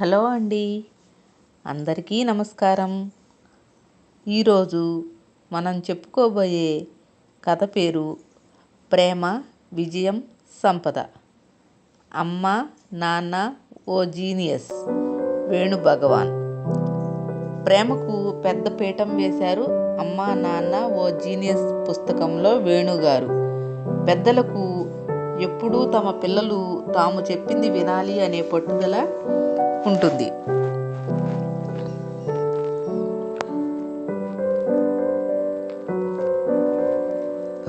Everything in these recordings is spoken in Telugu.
హలో అండి. అందరికీ నమస్కారం. ఈరోజు మనం చెప్పుకోబోయే కథ పేరు ప్రేమ విజయం సంపద. అమ్మ నాన్న ఓ జీనియస్ వేణు భగవాన్. ప్రేమకు పెద్ద పీఠం వేశారు అమ్మ నాన్న ఓ జీనియస్ పుస్తకంలో వేణుగారు. పెద్దలకు ఎప్పుడూ తమ పిల్లలు తాము చెప్పింది వినాలి అనే పట్టుదల ఉంటుంది.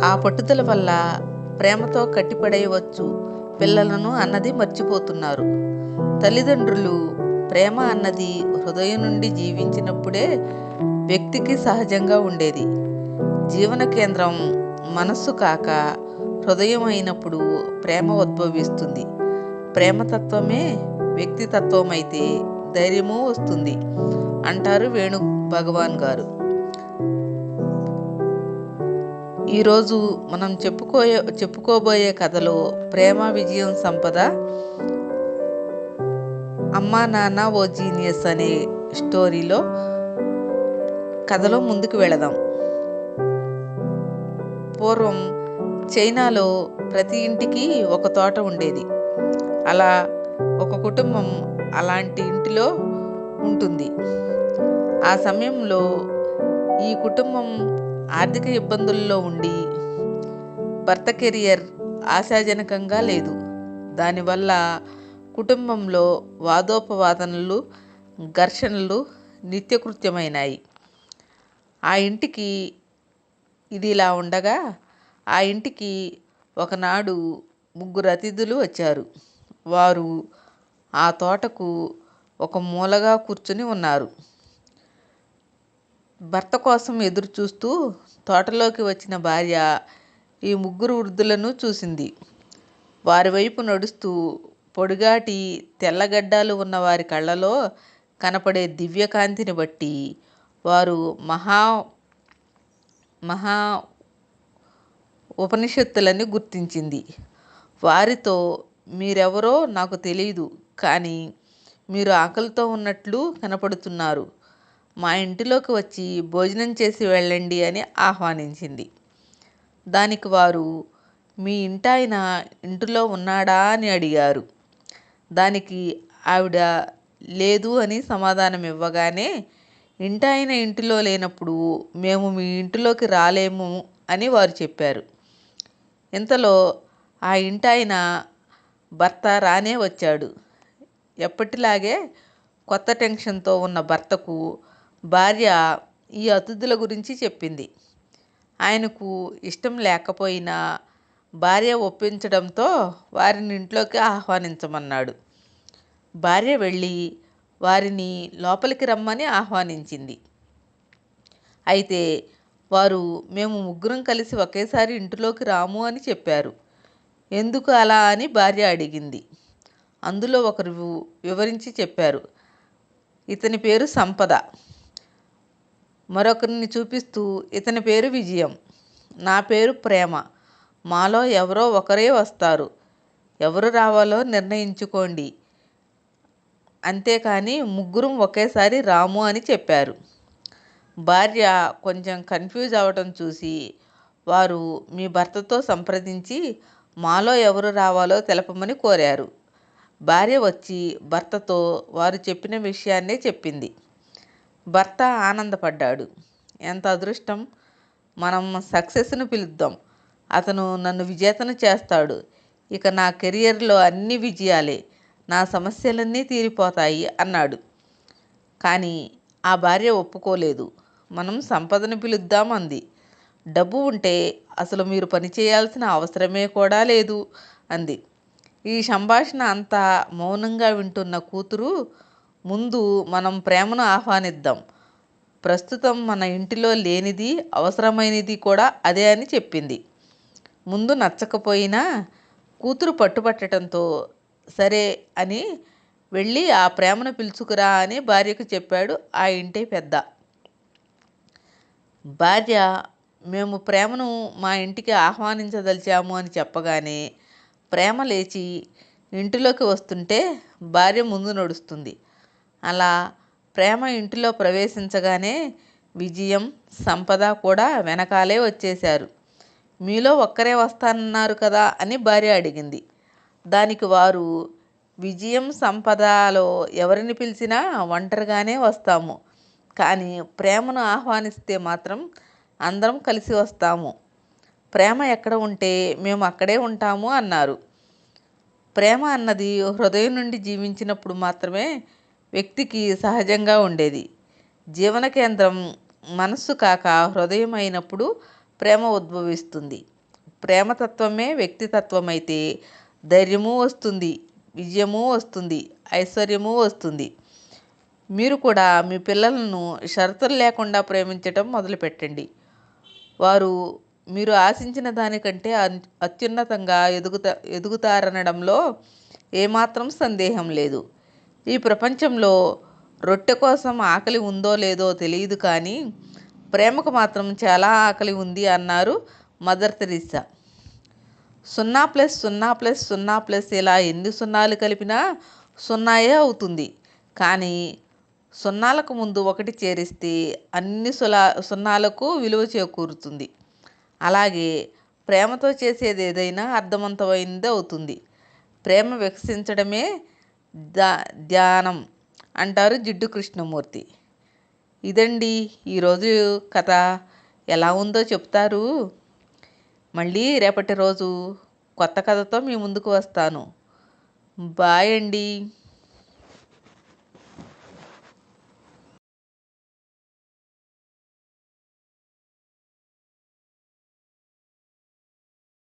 ఆ పట్టుదల వల్ల ప్రేమతో కట్టిపడేయవచ్చు పిల్లలను అన్నది మర్చిపోతున్నారు. తల్లిదండ్రులు ప్రేమ అన్నది హృదయం నుండి జీవించినప్పుడే వ్యక్తికి సహజంగా ఉండేది. జీవన కేంద్రం మనస్సు కాక హృదయం అయినప్పుడు ప్రేమ ఉద్భవిస్తుంది. ప్రేమతత్వమే వ్యక్తితత్వం అయితే ధైర్యము వస్తుంది అంటారు వేణు భగవాన్ గారు. ఈరోజు మనం చెప్పుకోయే చెప్పుకోబోయే కథలో ప్రేమ విజయం సంపద అమ్మా నాన్న ఓ జీనియస్ అనే స్టోరీలో కథలో ముందుకు వెళదాం. పూర్వం చైనాలో ప్రతి ఇంటికి ఒక తోట ఉండేది. అలా ఒక కుటుంబం అలాంటి ఇంటిలో ఉంటుంది. ఆ సమయంలో ఈ కుటుంబం ఆర్థిక ఇబ్బందుల్లో ఉండి భర్త కెరియర్ ఆశాజనకంగా లేదు. దానివల్ల కుటుంబంలో వాదోపవాదనలు ఘర్షణలు నిత్యకృత్యమైనాయి. ఆ ఇంటికి ఇది ఇలా ఉండగా ఆ ఇంటికి ఒకనాడు ముగ్గురు అతిథులు వచ్చారు. వారు ఆ తోటకు ఒక మూలగా కూర్చుని ఉన్నారు. భర్త కోసం ఎదురు చూస్తూ తోటలోకి వచ్చిన భార్య ఈ ముగ్గురు వృద్ధులను చూసింది. వారి వైపు నడుస్తూ పొడిగాటి తెల్లగడ్డాలు ఉన్న వారి కళ్ళలో కనపడే దివ్యకాంతిని బట్టి వారు మహా మహా ఉపనిషత్తులని గుర్తించింది. వారితో మీరెవరో నాకు తెలియదు కానీ మీరు ఆకలితో ఉన్నట్లు కనపడుతున్నారు. మా ఇంటిలోకి వచ్చి భోజనం చేసి వెళ్ళండి అని ఆహ్వానించింది. దానికి వారు మీ ఇంటాయన ఇంటిలో ఉన్నాడా అని అడిగారు. దానికి ఆవిడ లేదు అని సమాధానం ఇవ్వగానే ఇంటాయన ఇంటిలో లేనప్పుడు మేము మీ ఇంటిలోకి రాలేము అని వారు చెప్పారు. ఇంతలో ఆ ఇంటాయన భర్త రానే వచ్చాడు. ఎప్పటిలాగే కొత్త టెన్షన్తో ఉన్న భర్తకు భార్య ఈ అతిథుల గురించి చెప్పింది. ఆయనకు ఇష్టం లేకపోయినా భార్య ఒప్పించడంతో వారిని ఇంట్లోకి ఆహ్వానించమన్నాడు. భార్య వెళ్ళి వారిని లోపలికి రమ్మని ఆహ్వానించింది. అయితే వారు మేము ముగ్గురం కలిసి ఒకేసారి ఇంటిలోకి రాము అని చెప్పారు. ఎందుకు అలా? అని భార్య అడిగింది. అందులో ఒకరు వివరించి చెప్పారు. ఇతని పేరు సంపద. మరొకరిని చూపిస్తూ ఇతని పేరు విజయం. నా పేరు ప్రేమ. మాలో ఎవరో ఒకరే వస్తారు. ఎవరు రావాలో నిర్ణయించుకోండి. అంతేకాని ముగ్గురం ఒకేసారి రాము అని చెప్పారు. భార్య కొంచెం కన్ఫ్యూజ్ అవ్వటం చూసి వారు మీ భర్తతో సంప్రదించి మాలో ఎవరు రావాలో తెలపమని కోరారు. భార్య వచ్చి భర్తతో వారు చెప్పిన విషయాన్నే చెప్పింది. భర్త ఆనందపడ్డాడు. ఎంత అదృష్టం! మనం సక్సెస్ను పిలుద్దాం. అతను నన్ను విజేతను చేస్తాడు. ఇక నా కెరియర్లో అన్ని విజయాలే నా సమస్యలన్నీ తీరిపోతాయి అన్నాడు. కానీ ఆ భార్య ఒప్పుకోలేదు. మనం సంపదను పిలుద్దాం అంది డబ్బు ఉంటే అసలు మీరు పని చేయాల్సిన అవసరమే కూడా లేదు అంది. ఈ సంభాషణ అంతా మౌనంగా వింటున్న కూతురు ముందు మనం ప్రేమను ఆహ్వానిద్దాం. ప్రస్తుతం మన ఇంటిలో లేనిది అవసరమైనది కూడా అదే అని చెప్పింది. ముందు నచ్చకపోయినా కూతురు పట్టుపట్టడంతో సరే అని వెళ్ళి ఆ ప్రేమను పిలుచుకురా అని భార్యకు చెప్పాడు ఆ ఇంటి పెద్ద. భార్య మేము ప్రేమను మా ఇంటికి ఆహ్వానించదలిచాము అని చెప్పగానే ప్రేమ లేచి ఇంటిలోకి వస్తుంటే భార్య ముందు నడుస్తుంది. అలా ప్రేమ ఇంటిలో ప్రవేశించగానే విజయం సంపద కూడా వెనకాలే వచ్చేశారు. మీలో ఒక్కరే వస్తానన్నారు కదా అని భార్య అడిగింది. దానికి వారు విజయం సంపదలో ఎవరిని పిలిచినా ఒంటరిగానే వస్తాము. కానీ ప్రేమను ఆహ్వానిస్తే మాత్రం అందరం కలిసి వస్తాము. ప్రేమ ఎక్కడ ఉంటే మేము అక్కడే ఉంటాము అన్నారు. ప్రేమ అన్నది హృదయం నుండి జీవించినప్పుడు మాత్రమే వ్యక్తికి సహజంగా ఉండేది. జీవన కేంద్రం మనస్సు కాక హృదయం అయినప్పుడు ప్రేమ ఉద్భవిస్తుంది. ప్రేమతత్వమే వ్యక్తితత్వం అయితే ధైర్యము వస్తుంది విజయము వస్తుంది ఐశ్వర్యము వస్తుంది. మీరు కూడా మీ పిల్లలను షరతులు లేకుండా ప్రేమించటం మొదలుపెట్టండి. వారు మీరు ఆశించిన దానికంటే అత్యున్నతంగా ఎదుగుతా ఎదుగుతారనడంలో ఏమాత్రం సందేహం లేదు. ఈ ప్రపంచంలో రొట్టె కోసం ఆకలి ఉందో లేదో తెలియదు కానీ ప్రేమకు మాత్రం చాలా ఆకలి ఉంది అన్నారు మదర్ తెరీసా సున్నా ప్లస్ సున్నా ప్లస్ సున్నా ప్లస్ ఇలా ఎన్ని సున్నాలు కలిపినా సున్నాయే అవుతుంది. కానీ సున్నాలకు ముందు ఒకటి చేరిస్తే అన్ని సులా సున్నాలకు విలువ చేకూరుతుంది. అలాగే ప్రేమతో చేసేది ఏదైనా అర్థవంతమైనది అవుతుంది. ప్రేమ వికసించడమే దా ధ్యానం అంటారు జిడ్డు కృష్ణమూర్తి. ఇదండి ఈరోజు కథ. ఎలా ఉందో చెప్తారు? మళ్ళీ రేపటి రోజు కొత్త కథతో మీ ముందుకు వస్తాను. బాయ్ అండి.